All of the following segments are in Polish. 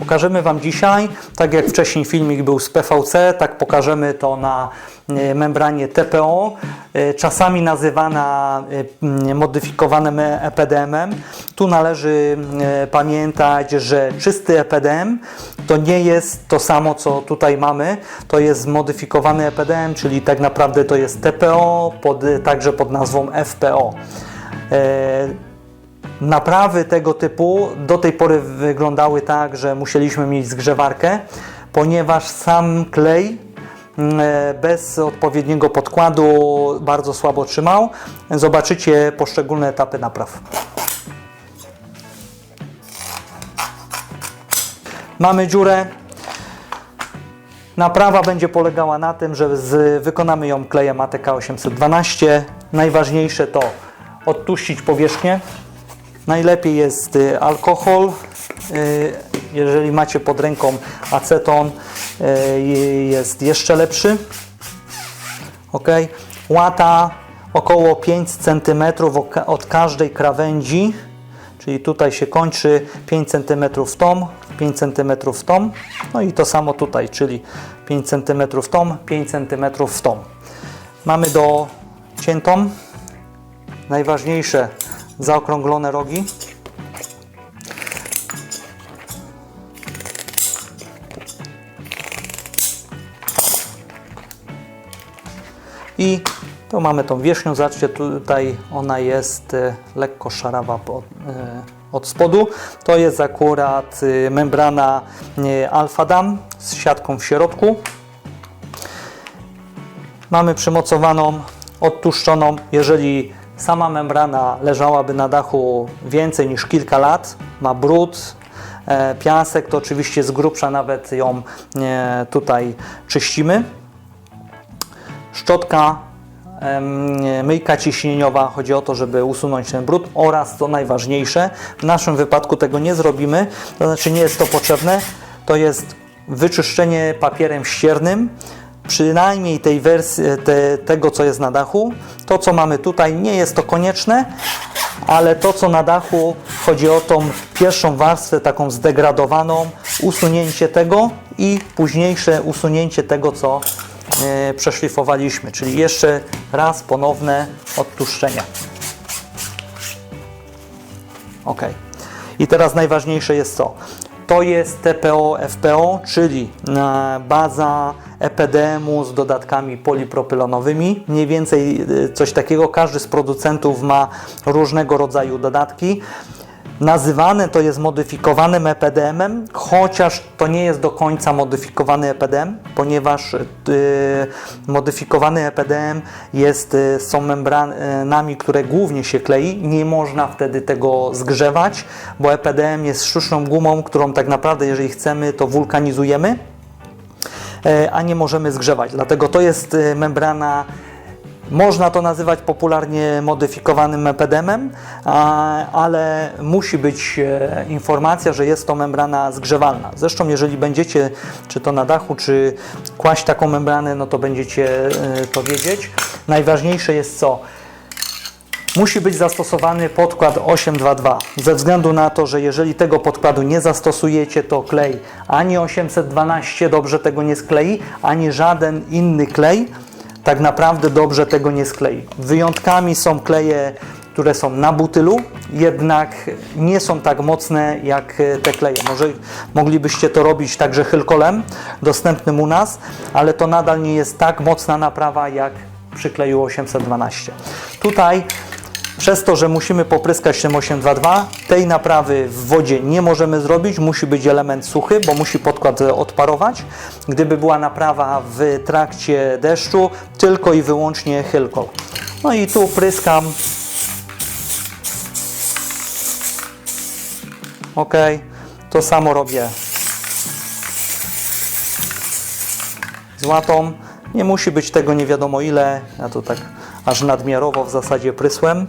Pokażemy Wam dzisiaj, tak jak wcześniej filmik był z PVC, tak pokażemy to na e, membranie TPO, e, czasami nazywana e, modyfikowanym EPDM-em. Tu należy pamiętać, że czysty EPDM to nie jest to samo, co tutaj mamy. To jest zmodyfikowany EPDM, czyli tak naprawdę to jest TPO, pod, także pod nazwą FPO. Naprawy tego typu do tej pory wyglądały tak, że musieliśmy mieć zgrzewarkę, ponieważ sam klej mm, e, bez odpowiedniego podkładu bardzo słabo trzymał. Zobaczycie poszczególne etapy napraw. Mamy dziurę. Naprawa będzie polegała na tym, że z, wykonamy ją klejem ATK 812. Najważniejsze to odtuścić powierzchnię. Najlepiej jest y, alkohol. Y, Jeżeli macie pod ręką aceton, y, jest jeszcze lepszy. Ok. Łata około 5 cm od każdej krawędzi, czyli tutaj się kończy 5 cm w tą, 5 cm w tą. No i to samo tutaj, czyli 5 cm w tą, 5 cm w tą. Mamy do ciętą. Najważniejsze zaokrąglone rogi. I tu mamy tą wierzchnią, zobaczcie tutaj ona jest e, lekko szarawa e, od spodu. To jest akurat e, membrana Alpha Dam z siatką w środku. Mamy przymocowaną, odtłuszczoną. Jeżeli sama membrana leżałaby na dachu więcej niż kilka lat, ma brud, e, piasek, to oczywiście z grubsza nawet ją e, tutaj czyścimy. Szczotka, myjka ciśnieniowa, chodzi o to, żeby usunąć ten brud. Oraz to najważniejsze, w naszym wypadku tego nie zrobimy, to znaczy nie jest to potrzebne, to jest wyczyszczenie papierem ściernym, przynajmniej tej wersji, te, tego, co jest na dachu. To, co mamy tutaj, nie jest to konieczne, ale to, co na dachu, chodzi o tą pierwszą warstwę, taką zdegradowaną, usunięcie tego i późniejsze usunięcie tego, co e, przeszlifowaliśmy, czyli jeszcze raz ponowne odtłuszczenie. Ok. I teraz najważniejsze jest co? To jest TPO, FPO, czyli e, baza EPDM-u z dodatkami polipropylenowymi. Mniej więcej e, coś takiego. Każdy z producentów ma różnego rodzaju dodatki. Nazywane to jest modyfikowanym EPDM-em, chociaż to nie jest do końca modyfikowany EPDM, ponieważ y, modyfikowany EPDM jest, y, są membranami, które głównie się klei. Nie można wtedy tego zgrzewać, bo EPDM jest sztuczną gumą, którą tak naprawdę, jeżeli chcemy, to wulkanizujemy, e, a nie możemy zgrzewać. Dlatego to jest y, membrana można to nazywać popularnie modyfikowanym EPDM-em, a- ale musi być e, informacja, że jest to membrana zgrzewalna. Zresztą jeżeli będziecie czy to na dachu, czy kłaść taką membranę, no to będziecie e, to wiedzieć. Najważniejsze jest co? Musi być zastosowany podkład 822 ze względu na to, że jeżeli tego podkładu nie zastosujecie, to klej ani 812 dobrze tego nie sklei, ani żaden inny klej tak naprawdę dobrze tego nie sklei. Wyjątkami są kleje, które są na butylu, jednak nie są tak mocne jak e, te kleje. Może moglibyście to robić także chylkolem, dostępnym u nas, ale to nadal nie jest tak mocna naprawa jak przy kleju 812. Tutaj przez to, że musimy popryskać tym 822, tej naprawy w wodzie nie możemy zrobić, musi być element suchy, bo musi podkład e, odparować. Gdyby była naprawa w trakcie deszczu, tylko i wyłącznie chylką. No i tu pryskam. Ok, to samo robię z łatą. Nie musi być tego nie wiadomo ile, ja to tak aż nadmiarowo w zasadzie prysłem.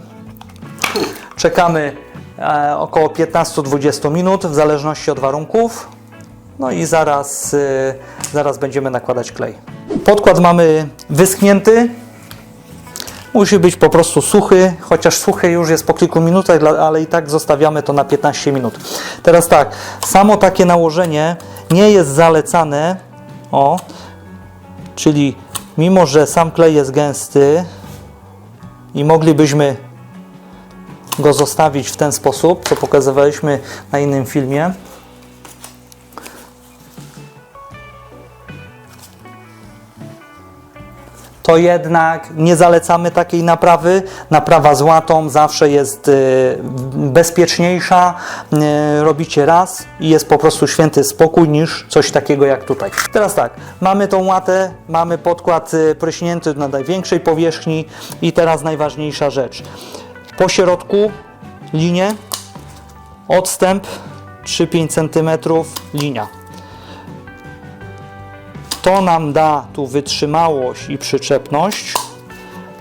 Czekamy e, około 15-20 minut w zależności od warunków. No i zaraz, e, zaraz będziemy nakładać klej. Podkład mamy wyschnięty. Musi być po prostu suchy, chociaż suchy już jest po kilku minutach, ale i tak zostawiamy to na 15 minut. Teraz tak, samo takie nałożenie nie jest zalecane, o, czyli mimo, że sam klej jest gęsty i moglibyśmy go zostawić w ten sposób, co pokazywaliśmy na innym filmie, to jednak nie zalecamy takiej naprawy. Naprawa z łatą zawsze jest e, bezpieczniejsza. E, Robicie raz i jest po prostu święty spokój niż coś takiego jak tutaj. Teraz tak, mamy tą łatę, mamy podkład e, pryśnięty na największej powierzchni i teraz najważniejsza rzecz. Po środku linię, odstęp 3-5 cm, linia. To nam da tu wytrzymałość i przyczepność.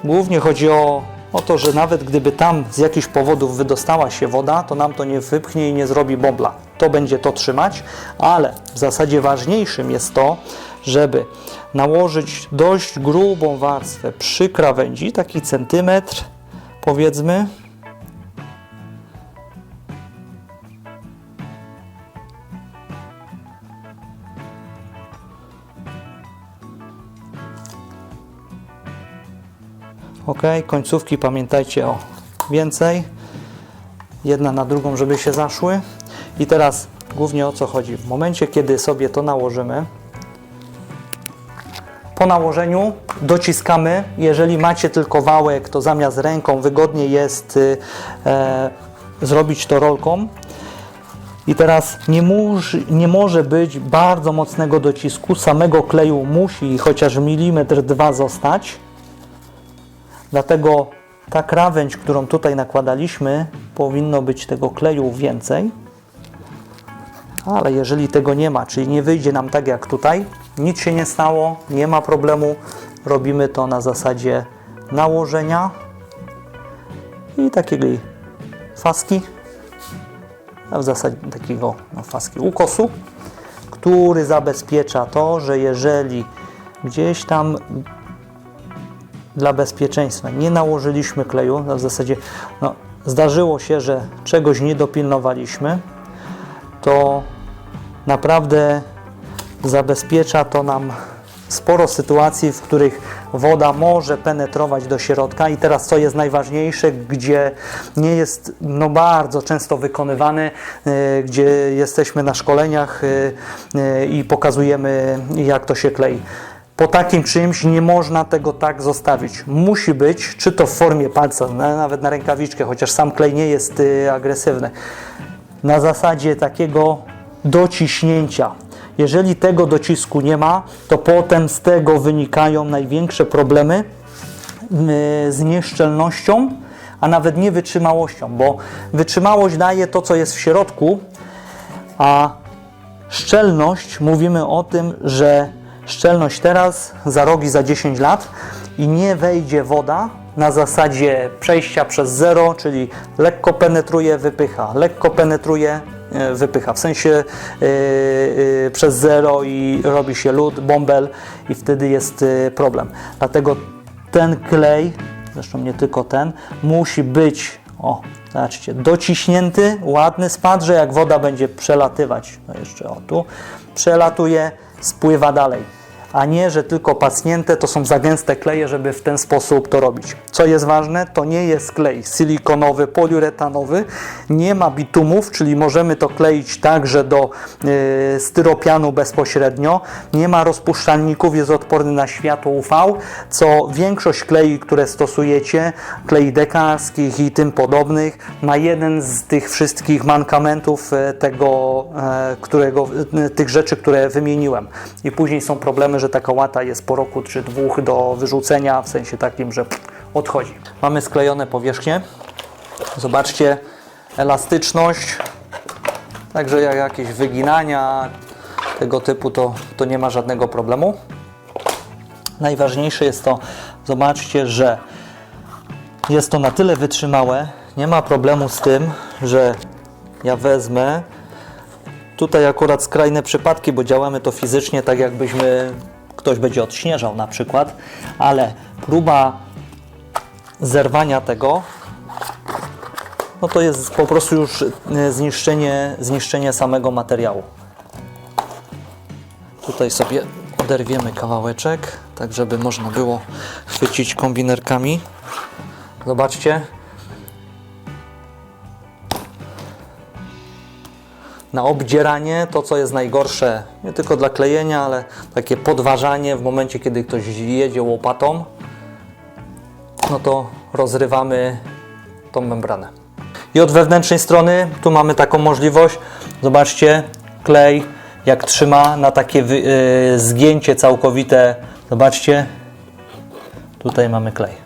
Głównie chodzi o, o to, że nawet gdyby tam z jakichś powodów wydostała się woda, to nam to nie wypchnie i nie zrobi bobla. To będzie to trzymać, ale w zasadzie ważniejszym jest to, żeby nałożyć dość grubą warstwę przy krawędzi, taki centymetr powiedzmy, Ok, końcówki pamiętajcie o więcej. Jedna na drugą, żeby się zaszły. I teraz głównie o co chodzi? W momencie, kiedy sobie to nałożymy, po nałożeniu dociskamy. Jeżeli macie tylko wałek, to zamiast ręką wygodniej jest y, e, zrobić to rolką. I teraz nie, muż, nie może być bardzo mocnego docisku. Samego kleju musi chociaż milimetr, dwa zostać. Dlatego ta krawędź, którą tutaj nakładaliśmy, powinno być tego kleju więcej. Ale jeżeli tego nie ma, czyli nie wyjdzie nam tak jak tutaj, nic się nie stało, nie ma problemu. Robimy to na zasadzie nałożenia i takiej faski, a w zasadzie takiego no, faski ukosu, który zabezpiecza to, że jeżeli gdzieś tam dla bezpieczeństwa nie nałożyliśmy kleju, no w zasadzie no, zdarzyło się, że czegoś nie dopilnowaliśmy, to naprawdę zabezpiecza to nam sporo sytuacji, w których woda może penetrować do środka i teraz co jest najważniejsze, gdzie nie jest no bardzo często wykonywany, e, gdzie jesteśmy na szkoleniach e, e, i pokazujemy jak to się klei. Po takim czymś nie można tego tak zostawić. Musi być, czy to w formie palca, na- nawet na rękawiczkę, chociaż sam klej nie jest agresywny, na zasadzie takiego dociśnięcia. Jeżeli tego docisku nie ma, to potem z tego wynikają największe problemy y, z nieszczelnością, a nawet nie wytrzymałością, bo wytrzymałość daje to, co jest w środku, a szczelność mówimy o tym, że szczelność teraz, za rogi za 10 lat i nie wejdzie woda na zasadzie przejścia przez zero, czyli lekko penetruje, wypycha, lekko penetruje, wypycha, w sensie e, e, przez zero i robi się lód, bąbel i wtedy jest e, problem. Dlatego ten klej, zresztą nie tylko ten, musi być, o, zobaczcie, dociśnięty, ładny spad, że jak woda będzie przelatywać, no jeszcze o tu, przelatuje, spływa dalej. A nie, że tylko pacnięte to są za gęste kleje, żeby w ten sposób to robić. Co jest ważne, to nie jest klej silikonowy, poliuretanowy, nie ma bitumów, czyli możemy to kleić także do y, styropianu bezpośrednio, nie ma rozpuszczalników, jest odporny na światło UV, co większość klei, które stosujecie, klei dekarskich i tym podobnych, ma jeden z tych wszystkich mankamentów e, tego, e, którego, tych rzeczy, które wymieniłem. I później są problemy, że taka łata jest po roku czy dwóch do wyrzucenia, w sensie takim, że odchodzi. Mamy sklejone powierzchnie. Zobaczcie, elastyczność. Także jak jakieś wyginania tego typu, to, to nie ma żadnego problemu. Najważniejsze jest to, zobaczcie, że jest to na tyle wytrzymałe, nie ma problemu z tym, że ja wezmę. Tutaj akurat skrajne przypadki, bo działamy to fizycznie, tak jakbyśmy ktoś będzie odśnieżał na przykład, ale próba zerwania tego, no to jest po prostu już e, zniszczenie, zniszczenie samego materiału. Tutaj sobie oderwiemy kawałeczek, tak żeby można było chwycić kombinerkami. Zobaczcie. Na obdzieranie, to co jest najgorsze, nie tylko dla klejenia, ale takie podważanie w momencie, kiedy ktoś jedzie łopatą, no to rozrywamy tą membranę. I od wewnętrznej strony tu mamy taką możliwość. Zobaczcie, klej jak trzyma na takie y, zgięcie całkowite. Zobaczcie, tutaj mamy klej.